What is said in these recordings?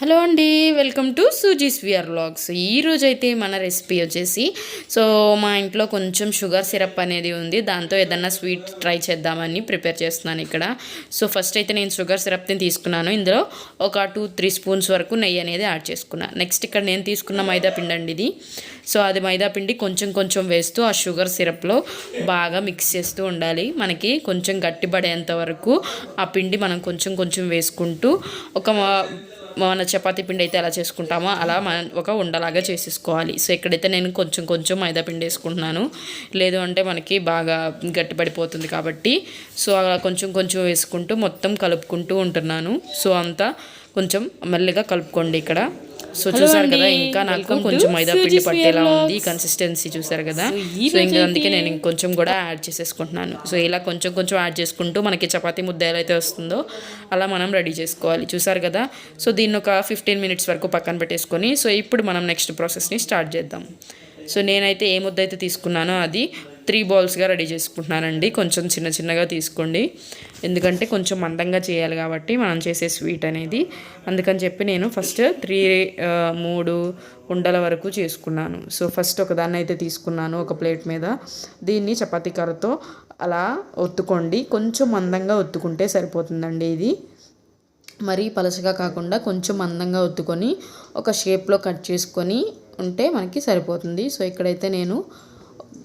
Hello అండి welcome to Suzie's wear blogs ఈరోజు అయితే మన రెసిపీ వచ్చేసి సో మా ఇంట్లో కొంచెం షుగర్ సిరప్ అనేది ఉంది. దాంతో ఏదన్నా స్వీట్ ట్రై చేద్దామని ప్రిపేర్ చేస్తున్నాను ఇక్కడ. సో ఫస్ట్ అయితే నేను షుగర్ సిరప్ని తీసుకున్నాను. ఇందులో ఒక టూ త్రీ స్పూన్స్ వరకు నెయ్యి అనేది యాడ్ చేసుకున్నాను నెక్స్ట్ ఇక్కడ నేను తీసుకున్న మైదా పిండి అండి ఇది. సో అది మైదా పిండి కొంచెం కొంచెం వేస్తూ ఆ షుగర్ సిరప్లో బాగా మిక్స్ చేస్తూ ఉండాలి. మనకి కొంచెం గట్టిపడేంత వరకు ఆ పిండి మనం కొంచెం కొంచెం వేసుకుంటూ ఒక మన చపాతీ పిండి అయితే ఎలా చేసుకుంటామో అలా మన ఒక ఉండలాగా చేసేసుకోవాలి. సో ఇక్కడైతే నేను కొంచెం కొంచెం మైదా పిండి వేసుకుంటున్నాను. లేదు అంటే మనకి బాగా గట్టిపడిపోతుంది కాబట్టి సో అలా కొంచెం కొంచెం వేసుకుంటూ మొత్తం కలుపుకుంటూ ఉంటున్నాను. సో అంతా కొంచెం మెల్లగా కలుపుకోండి ఇక్కడ. సో చూసారు కదా ఇంకా నాకు కొంచెం మైదా పిండి పట్టేలా ఉంది కన్సిస్టెన్సీ చూసారు కదా. సో ఇంకా అందుకే నేను ఇంకొంచెం కూడా యాడ్ చేసేసుకుంటున్నాను. సో ఇలా కొంచెం కొంచెం యాడ్ చేసుకుంటూ మనకి చపాతీ ముద్ద ఎలా అయితే వస్తుందో అలా మనం రెడీ చేసుకోవాలి. చూసారు కదా? సో దీన్ని ఒక ఫిఫ్టీన్ మినిట్స్ వరకు పక్కన పెట్టేసుకొని సో ఇప్పుడు మనం నెక్స్ట్ ప్రాసెస్ని స్టార్ట్ చేద్దాం. సో నేనైతే ఏ ముద్ద అయితే తీసుకున్నానో అది త్రీ బాల్స్గా రెడీ చేసుకుంటున్నానండి. కొంచెం చిన్న చిన్నగా తీసుకోండి. ఎందుకంటే కొంచెం మందంగా చేయాలి కాబట్టి మనం చేసే స్వీట్ అనేది. అందుకని చెప్పి నేను ఫస్ట్ త్రీ మూడు ఉండల వరకు చేసుకున్నాను. సో ఫస్ట్ ఒకదాన్ని అయితే తీసుకున్నాను ఒక ప్లేట్ మీద. దీన్ని చపాతీ కర్రతో అలా ఒత్తుకోండి. కొంచెం మందంగా ఒత్తుకుంటే సరిపోతుందండి ఇది. మరీ పలసగా కాకుండా కొంచెం మందంగా ఒత్తుకొని ఒక షేప్లో కట్ చేసుకొని ఉంటే మనకి సరిపోతుంది. సో ఇక్కడైతే నేను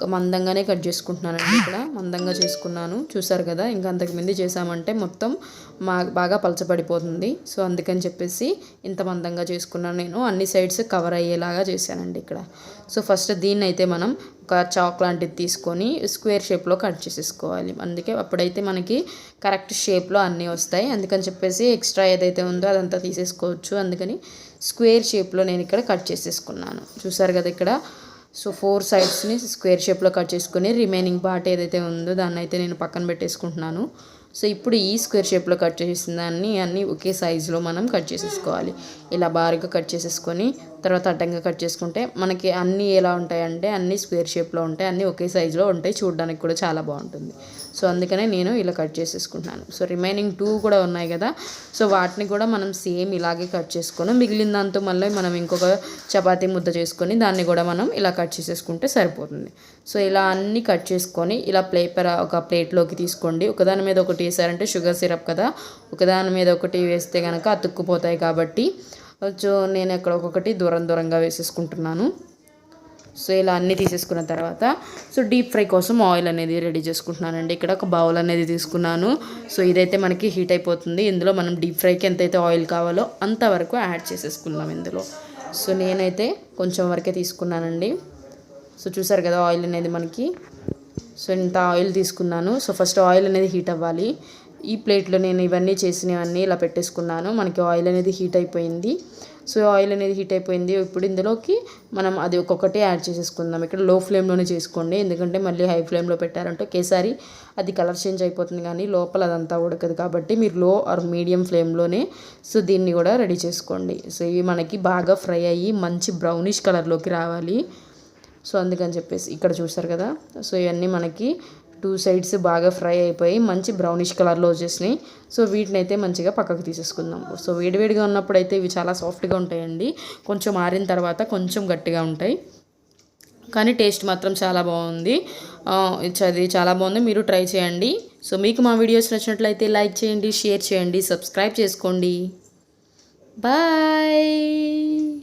మందంగానే కట్ చేసుకుంటున్నానండి ఇక్కడ. మందంగా చేసుకున్నాను. చూసారు కదా ఇంకా అంతకుముందు చేసామంటే మొత్తం మా బాగా పలచబడిపోతుంది. సో అందుకని చెప్పేసి ఇంత మందంగా చేసుకున్నాను నేను. అన్ని సైడ్స్ కవర్ అయ్యేలాగా చేశానండి ఇక్కడ. సో ఫస్ట్ దీన్ని అయితే మనం ఒక చాక్ లాంటిది తీసుకొని స్క్వేర్ షేప్లో కట్ చేసేసుకోవాలి. అందుకే అప్పుడైతే మనకి కరెక్ట్ షేప్లో అన్నీ వస్తాయి. అందుకని చెప్పేసి ఎక్స్ట్రా ఏదైతే ఉందో అదంతా తీసేసుకోవచ్చు. అందుకని స్క్వేర్ షేప్లో నేను ఇక్కడ కట్ చేసేసుకున్నాను. చూసారు కదా ఇక్కడ? సో ఫోర్ సైడ్స్ని స్క్వేర్ షేప్లో కట్ చేసుకొని రిమైనింగ్ పార్ట్ ఏదైతే ఉందో దాన్ని అయితే నేను పక్కన పెట్టేసుకుంటున్నాను. సో ఇప్పుడు ఈ స్క్వేర్ షేప్లో కట్ చేసిన దాన్ని అన్నీ ఒకే సైజులో మనం కట్ చేసేసుకోవాలి. ఇలా బారుగా కట్ చేసేసుకొని తర్వాత అడ్డంగా కట్ చేసుకుంటే మనకి అన్నీ ఎలా ఉంటాయంటే అన్నీ స్క్వేర్ షేప్లో ఉంటాయి అన్నీ ఒకే సైజులో ఉంటాయి. చూడడానికి కూడా చాలా బాగుంటుంది. సో అందుకనే నేను ఇలా కట్ చేసేసుకుంటున్నాను. సో రిమైనింగ్ టూ కూడా ఉన్నాయి కదా సో వాటిని కూడా మనం సేమ్ ఇలాగే కట్ చేసుకొని మిగిలిన దాంతో మళ్ళీ మనం ఇంకొక చపాతీ ముద్ద చేసుకొని దాన్ని కూడా మనం ఇలా కట్ చేసేసుకుంటే సరిపోతుంది. సో ఇలా అన్నీ కట్ చేసుకొని ఇలా ప్లేపర్ ఒక ప్లేట్లోకి తీసుకోండి. ఒకదాని మీద ఒకటి వేసారంటే షుగర్ సిరప్ కదా. ఒకదాని మీద ఒకటి వేస్తే కనుక అతుక్కుపోతాయి కాబట్టి సో నేను ఇక్కడ ఒక్కొక్కటి దూరం దూరంగా వేసేసుకుంటున్నాను. సో ఇలా అన్నీ తీసేసుకున్న తర్వాత సో డీప్ ఫ్రై కోసం ఆయిల్ అనేది రెడీ చేసుకుంటున్నానండి. ఇక్కడ ఒక బౌల్ అనేది తీసుకున్నాను. సో ఇదైతే మనకి హీట్ అయిపోతుంది. ఇందులో మనం డీప్ ఫ్రైకి ఎంతైతే ఆయిల్ కావాలో అంతవరకు యాడ్ చేసేసుకుందాం ఇందులో. సో నేనైతే కొంచెం వరకే తీసుకున్నానండి. సో చూసారు కదా ఆయిల్ అనేది మనకి సో ఇంత ఆయిల్ తీసుకున్నాను. సో ఫస్ట్ ఆయిల్ అనేది హీట్ అవ్వాలి. ఈ ప్లేట్లో నేను ఇవన్నీ చేసినవన్నీ ఇలా పెట్టేసుకున్నాను. మనకి ఆయిల్ అనేది హీట్ అయిపోయింది. సో ఆయిల్ అనేది హీట్ అయిపోయింది. ఇప్పుడు ఇందులోకి మనం అది ఒక్కొక్కటి యాడ్ చేసేసుకుందాం. ఇక్కడ లో ఫ్లేమ్లోనే చేసుకోండి. ఎందుకంటే మళ్ళీ హై ఫ్లేమ్లో పెట్టారంటే ఒకేసారి అది కలర్ చేంజ్ అయిపోతుంది కానీ లోపల అదంతా ఉడకదు కాబట్టి మీరు లో ఆర్ మీడియం ఫ్లేమ్లోనే సో దీన్ని కూడా రెడీ చేసుకోండి. సో ఇవి మనకి బాగా ఫ్రై అయ్యి మంచి బ్రౌనిష్ కలర్లోకి రావాలి. సో అందుకని చెప్పేసి ఇక్కడ చూస్తారు కదా. సో ఇవన్నీ మనకి టూ సైడ్స్ బాగా ఫ్రై అయిపోయి మంచి బ్రౌనిష్ కలర్లో వచ్చేసినాయి. సో వీటిని అయితే మంచిగా పక్కకు తీసేసుకుందాం. సో వేడివేడిగా ఉన్నప్పుడు అయితే ఇవి చాలా సాఫ్ట్గా ఉంటాయండి. కొంచెం ఆరిన తర్వాత కొంచెం గట్టిగా ఉంటాయి. కానీ టేస్ట్ మాత్రం చాలా బాగుంది. అది చాలా బాగుంది. మీరు ట్రై చేయండి. సో మీకు మా వీడియోస్ నచ్చినట్లయితే లైక్ చేయండి షేర్ చేయండి సబ్స్క్రైబ్ చేసుకోండి. బాయ్!